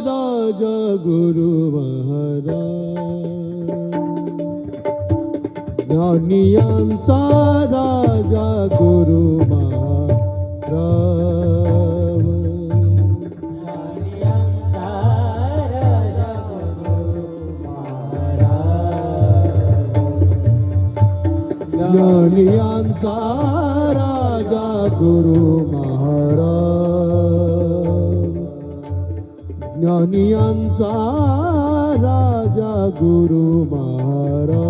महाराज गुरु महाराज. ज्ञानियांचा राजा गुरु महाराज. ज्ञानियांचा राजा गुरु महाराज. ज्ञानियांचा राजा गुरु महाराज.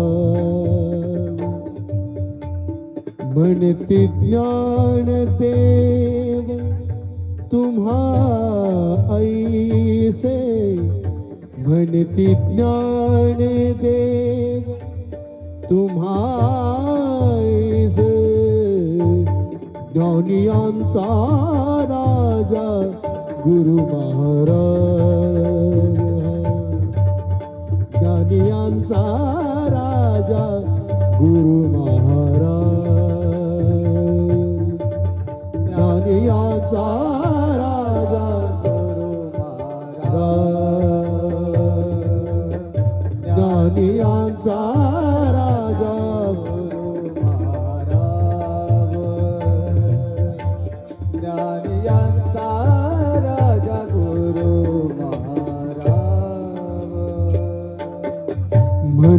म्हणते ज्ञान देव तुम्हा ऐसे म्हणते ज्ञान देव तुम्हास ज्ञानियांचा राजा गुरु महाराज. ज्ञानियांचा राजा गुरु महाराज. ज्ञानियांचा राजा गुरु महाराज. ज्ञानियांचा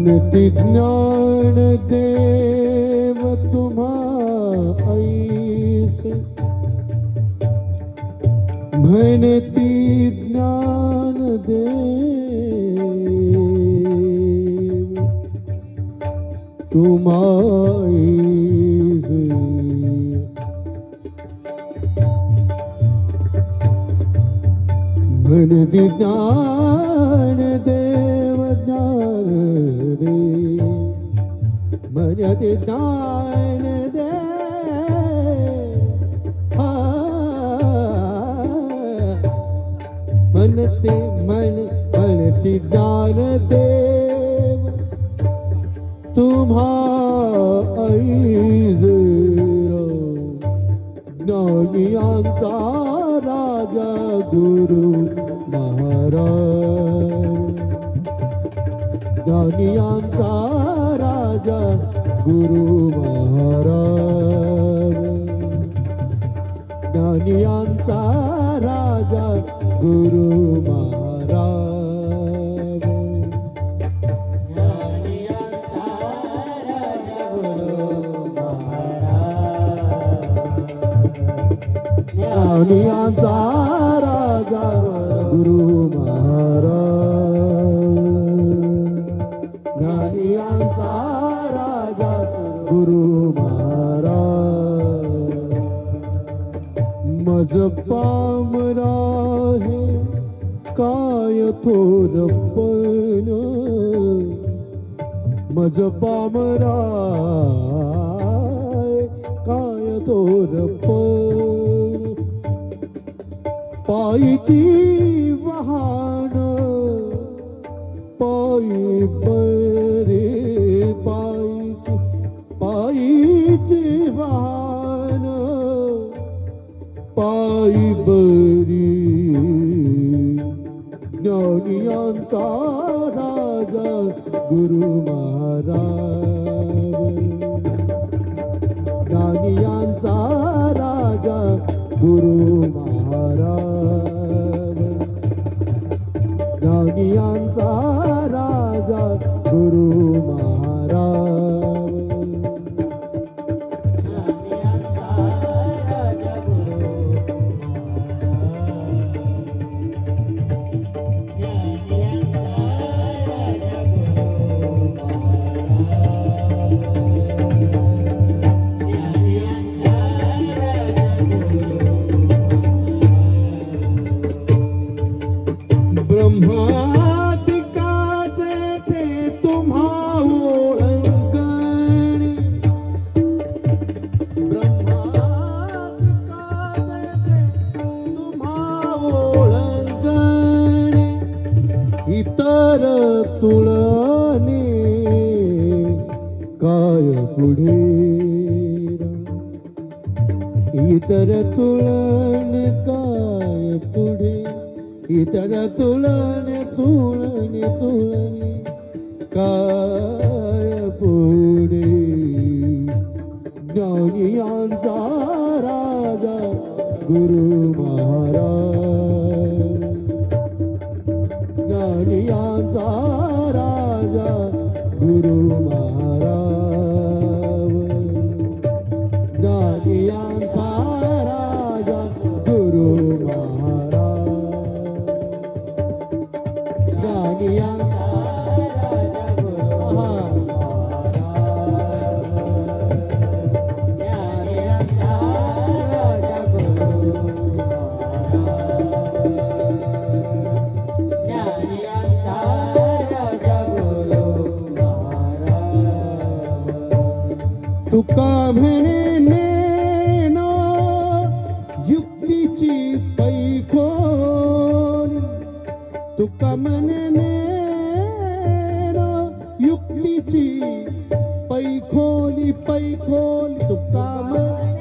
म्हणती ज्ञान देव तुम्हा ऐस। म्हणती ज्ञान देव तुम्हा महाराज. ज्ञानियांचा राजा गुरु महाराज. ज्ञानियांचा राजा गुरु महाराज. ज्ञानियांचा राजा गुरु महाराज. मज पामरा हे काय थोरपण मज पामरा काय थोरपण पायीची वाहन पायी बरे पा पायी बरी ज्ञानियांचा राजा गुरु महाराज. ज्ञानियांचा राजा गुरु तुळने काय पुढे इतर तुळण काय पुढे? इतर तुळणे तुळन तुळणे काय पुढे? ज्ञानियांचा राजा गुरु महाराज म्हणे नेनो युक्तीची पैखोल तुका म्हणे नेनो युक्तीची पैखोली पैखोल तुका म्हणे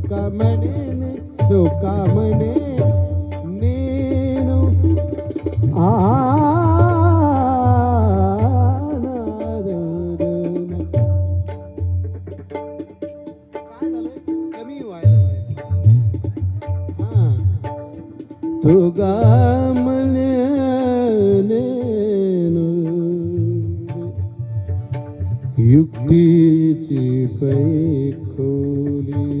तुका म्हणे ने तुका म्हणे नेनो तुगा म्हणे नेनो युक्तीची पै खोली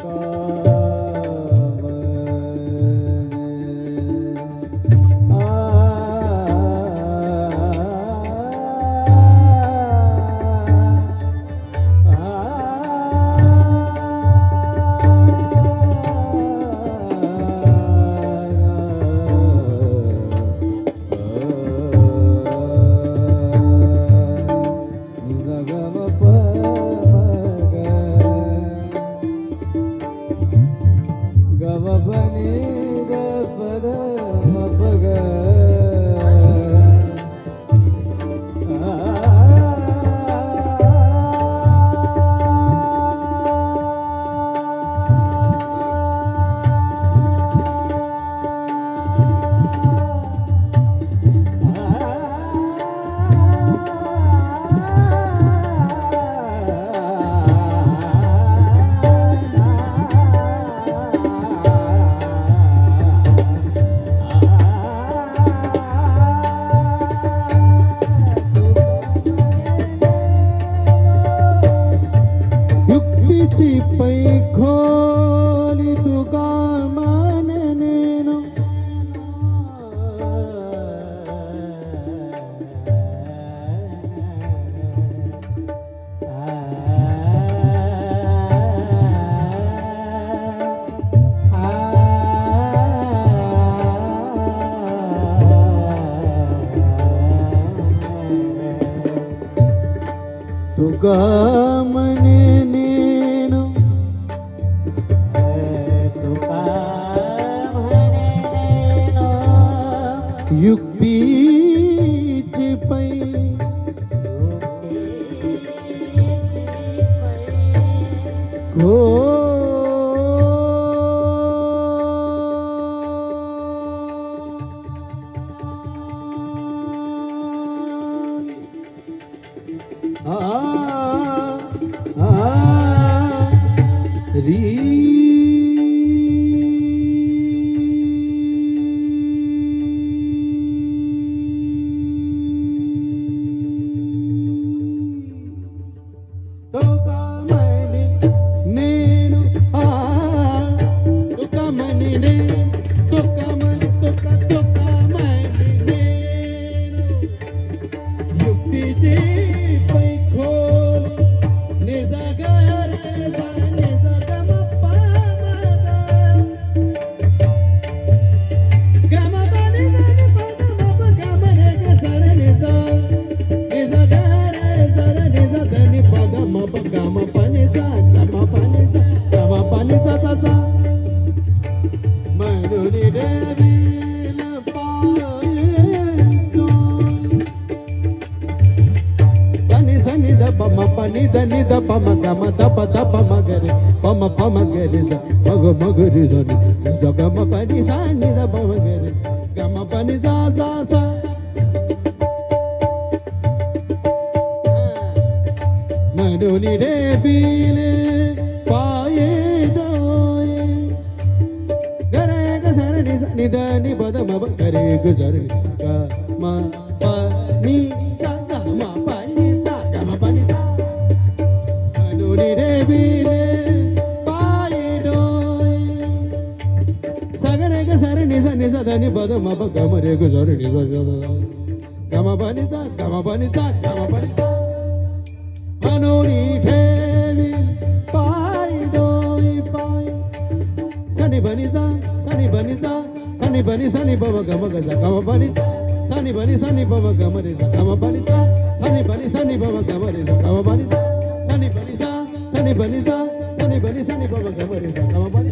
तुका রি పమ గమ ద ప ద పమ గరి పమ పమ గరి ద మగ మగ రి ద ని జ గమ పని సా ని ద పమ గరి గమ పని సా సా సా మనుని రే పీలే పాయే డోయే గరే గ సరణి ని ద ని పద మ బ గరే గ సరణి గ మ సరణి స ని స ద ని పద మ ప గ మ రే గ సరణి స స ద గ మ ప ని స గ మ ప ని స గ మ ప ని స అనుని ఠేవి పాయి డోయ్ పాయి సని బని సా సని బని సా సని బని సని బవ గమ గజ గమ బని సా సని బని సని బవ గమ రి స గమ బని సా సని బని సని బవ గమ రి స గమ బని సా సని బని సా సని బని సా సని బని సని బవ గమ రి స గమ బని